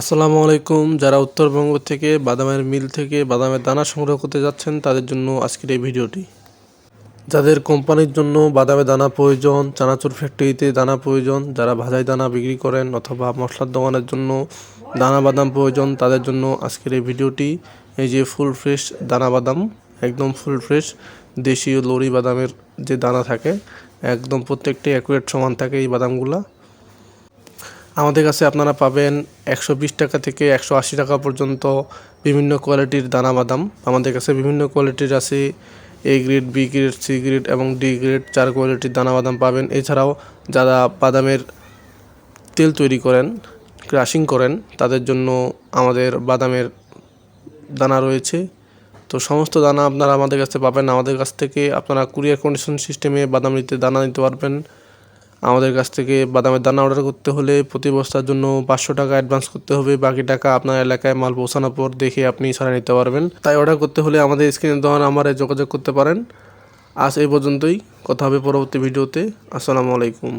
আসসালামু আলাইকুম। যারা উত্তরবঙ্গ থেকে বাদামের মিল থেকে বাদামের দানা সংগ্রহ করতে যাচ্ছেন, তাদের জন্য আজকের এই ভিডিওটি। যাদের কোম্পানির জন্য বাদামের দানা প্রয়োজন, চানাচুর ফ্যাক্টরিতে দানা প্রয়োজন, যারা ভাজাই দানা বিক্রি করেন অথবা মশলার দোকানের জন্য দানা বাদাম প্রয়োজন, তাদের জন্য আজকের এই ভিডিওটি। এই যে ফুল ফ্রেশ দানা বাদাম, একদম ফুল ফ্রেশ দেশীয় লরি বাদামের যে দানা থাকে, একদম প্রত্যেকটি অ্যাকুরেট সমান থাকে এই বাদামগুলা। আমাদের কাছে আপনারা পাবেন একশো বিশ টাকা থেকে একশো আশি টাকা পর্যন্ত বিভিন্ন কোয়ালিটির দানা বাদাম আমাদের কাছে বিভিন্ন কোয়ালিটির আছে A grade B grade C grade এবং ডি গ্রেড চার কোয়ালিটির দানা বাদাম পাবেন। এছাড়াও যারা বাদামের তেল তৈরি করেন ক্রাশিং করেন, তাদের জন্য আমাদের বাদামের দানা রয়েছে। তো সমস্ত দানা আপনারা আমাদের কাছে পাবেন। আমাদের কাছ থেকে আপনারা কুরিয়ার কন্ডিশন সিস্টেমে বাদাম নিতে, দানা নিতে পারবেন। আমাদের কাছ থেকে বাদামের দানা অর্ডার করতে হলে প্রতি বস্তার জন্য পাঁচশো টাকা অ্যাডভান্স করতে হবে। বাকি টাকা আপনার এলাকায় মাল পৌঁছানোর পর দেখে আপনি ছাড়া নিতে পারবেন। তাই অর্ডার করতে হলে আমাদের স্ক্রিনে দেওয়া নাম্বারে যোগাযোগ করতে পারেন। আজ এই পর্যন্তই। কথা হবে পরবর্তী ভিডিওতে আসসালামু আলাইকুম।